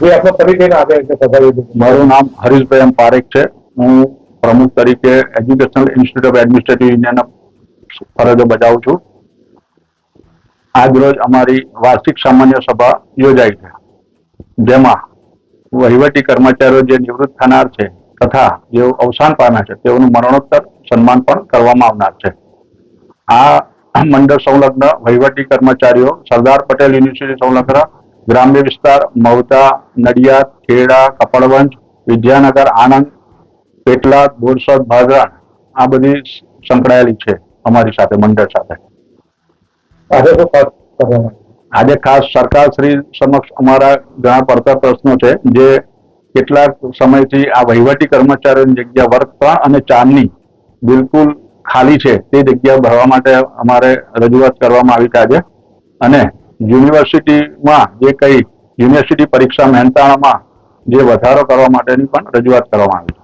જે આપણો પરિચય આપે મારું નામ હરીશભાઈ એમ પારેખ છે. હું પ્રમુખ તરીકે એજ્યુકેશનલ ઇન્સ્ટિટ્યૂટ ઓફ એડમિનિસ્ટ્રેટિવ ઇન્ડિયાના ફરજો બજાવું છું. આજરોજ અમારી વાર્ષિક સામાન્ય સભા યોજાઈ છે. જેમાં વહીવટી કર્મચારીઓ જે નિવૃત્ત થનાર છે તથા જેઓ અવસાન પામ્યા છે, તેઓનું મરણોત્તર સન્માન પણ કરવામાં આવનાર છે. આ મંડળ સંલગ્ન વહીવટી કર્મચારીઓ સરદાર પટેલ યુનિવર્સિટી સંલગ્ન ગ્રામ્ય વિસ્તાર મવતા નડિયાદ ખેડા કપડવંજ વિદ્યાનગર આણંદ પેટલાદ બોરસદ ભાદરાણ આ બધી સંકળાયેલી છે અમારી સાથે મંડળ સાથે. આજે ખાસ આજે ખાસ સરકાર શ્રી સમક્ષ અમારા ઘણા પડતા પ્રશ્નો છે જે કેટલાક સમયથી આ વહીવટી કર્મચારીઓની જગ્યા વર્ગ ત્રણ અને ચારની બિલકુલ ખાલી છે તે જગ્યા ભરવા માટે અમારે રજૂઆત કરવામાં આવી છે આજે. અને યુનિવર્સિટીમાં જે કઈ યુનિવર્સિટી પરીક્ષા મહેનતાણામાં જે વધારો કરવા માટેની પણ રજૂઆત કરવામાં આવી છે.